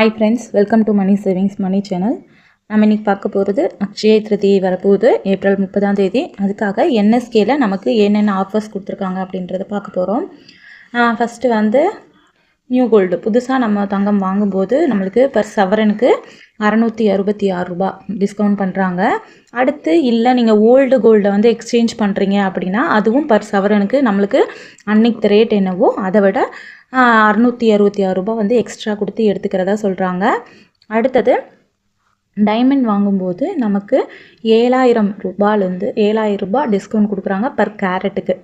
Hi friends welcome to money savings money channel நம்ம இன்றைக்கி பார்க்க போகிறது அக்ஷய திருதியை வரப்போகுது ஏப்ரல் முப்பதாம் தேதி. அதுக்காக என்எஸ்கேல நமக்கு என்னென்ன ஆஃபர்ஸ் கொடுத்துருக்காங்க அப்படின்றத பார்க்க போகிறோம் ஃபஸ்ட்டு வந்து நியூ கோல்டு புதுசாக நம்ம தங்கம் வாங்கும்போது நம்மளுக்கு பர் சவரனுக்கு அறநூற்றி அறுபத்தி ஆறு ரூபா டிஸ்கவுண்ட் பண்ணுறாங்க அடுத்து இல்லை நீங்கள் ஓல்டு கோல்டை வந்து எக்ஸ்சேஞ்ச் பண்ணுறீங்க அப்படின்னா அதுவும் பர் சவரனுக்கு நம்மளுக்கு அன்னைக்கு ரேட் என்னவோ அதை விட அறநூற்றி அறுபத்தி ஆறு ரூபா வந்து எக்ஸ்ட்ரா கொடுத்து எடுத்துக்கிறதா சொல்கிறாங்க அடுத்தது டைமண்ட் வாங்கும்போது நமக்கு ஏழாயிரம் ரூபாயிலேருந்து ஏழாயிரம் ரூபாய் டிஸ்கவுண்ட் கொடுக்குறாங்க பர் கேரட்டுக்கு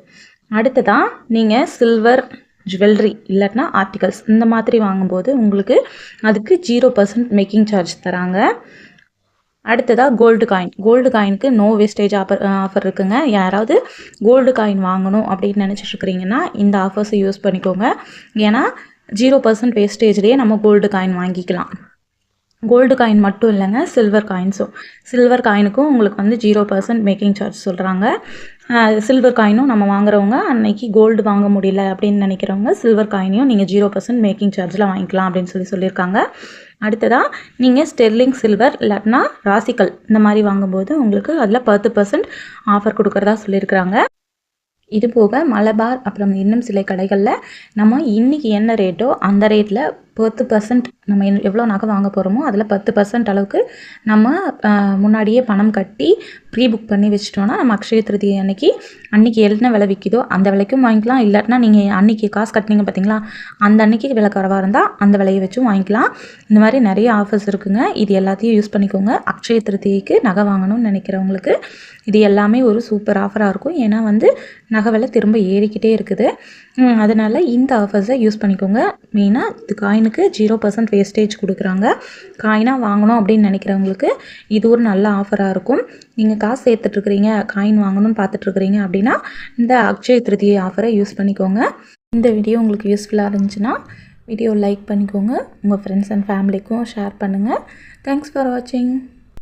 அடுத்ததான் நீங்கள் சில்வர் ஜுவல்லரி இல்லைன்னா ஆர்டிகல்ஸ் இந்த மாதிரி வாங்கும்போது உங்களுக்கு அதுக்கு ஜீரோ பர்சன்ட் மேக்கிங் சார்ஜ் தராங்க. அடுத்ததாக கோல்டு காயின் கோல்டு காயினுக்கு நோ வேஸ்டேஜ் ஆஃபர் ஆஃபர் இருக்குங்க. யாராவது கோல்டு காயின் வாங்கணும் அப்படின்னு நினச்சிட்ருக்கிறீங்கன்னா இந்த ஆஃபர்ஸை யூஸ் பண்ணிக்கோங்க. ஏன்னா ஜீரோ பர்சன்ட் வேஸ்டேஜ்லேயே நம்ம கோல்டு காயின் வாங்கிக்கலாம். கோல்டு காயின் மட்டும் இல்லைங்க சில்வர் காயின்ஸும் சில்வர் காயினுக்கும் உங்களுக்கு வந்து ஜீரோ பர்சன்ட் மேக்கிங் சார்ஜ் சொல்கிறாங்க சில்வர் காயினும் நம்ம வாங்குறவங்க அன்னைக்கு கோல்டு வாங்க முடியல அப்படின்னு நினைக்கிறவங்க சில்வர் காயினையும் நீங்கள் ஜீரோ பர்சன்ட் மேக்கிங் சார்ஜில் வாங்கிக்கலாம் அப்படின்னு சொல்லி சொல்லியிருக்காங்க. அடுத்ததாக நீங்கள் ஸ்டெர்லிங் சில்வர் இல்லாட்டினா ராசிக்கல் இந்த மாதிரி வாங்கும்போது உங்களுக்கு அதில் பத்து பர்சன்ட் ஆஃபர் கொடுக்குறதா சொல்லியிருக்கிறாங்க. இது போக மலபார் அப்புறம் இன்னும் சில கடைகளில் நம்ம இன்றைக்கி என்ன ரேட்டோ அந்த ரேட்டில் பத்து பர்சன்ட் நம்ம எவ்வளோ நகை வாங்க போகிறோமோ அதில் பத்து பர்சன்ட் அளவுக்கு நம்ம முன்னாடியே பணம் கட்டி ப்ரீ புக் பண்ணி வச்சிட்டோன்னா நம்ம அக்ஷய திருதி அன்னைக்கு அன்றைக்கி என்ன விலை விற்கிதோ அந்த விலைக்கும் வாங்கிக்கலாம். இல்லாட்டினா நீங்கள் அன்றைக்கி காசு கட்டினீங்க பார்த்தீங்களா அந்த அன்றைக்கி விலை குறவாக இருந்தால் அந்த விலையை வச்சும் வாங்கிக்கலாம். இந்த மாதிரி நிறைய ஆஃபர்ஸ் இருக்குங்க. இது எல்லாத்தையும் யூஸ் பண்ணிக்கோங்க. அக்ஷய திருதிக்கு நகை வாங்கணும்னு நினைக்கிறவங்களுக்கு இது எல்லாமே ஒரு சூப்பர் ஆஃபராக இருக்கும். ஏன்னா வந்து நகை விலை திரும்ப ஏறிக்கிட்டே இருக்குது. அதனால் இந்த ஆஃபர்ஸை யூஸ் பண்ணிக்கோங்க. மெயினாக இது காயினுக்கு ஜீரோ பர்சன்ட் வேஸ்டேஜ் கொடுக்குறாங்க. காயினாக வாங்கணும் அப்படின்னு நினைக்கிறவங்களுக்கு இது ஒரு நல்ல ஆஃபராக இருக்கும். நீங்கள் காசு சேர்த்துட்ருக்குறீங்க காயின் வாங்கணும்னு பார்த்துட்ருக்குறீங்க அப்படின்னா இந்த அக்ஷய திருதியை ஆஃபரை யூஸ் பண்ணிக்கோங்க. இந்த வீடியோ உங்களுக்கு யூஸ்ஃபுல்லாக இருந்துச்சுன்னா வீடியோ லைக் பண்ணிக்கோங்க. உங்கள் ஃப்ரெண்ட்ஸ் அண்ட் ஃபேமிலிக்கும் ஷேர் பண்ணுங்கள் தேங்க்ஸ் ஃபார் வாட்சிங்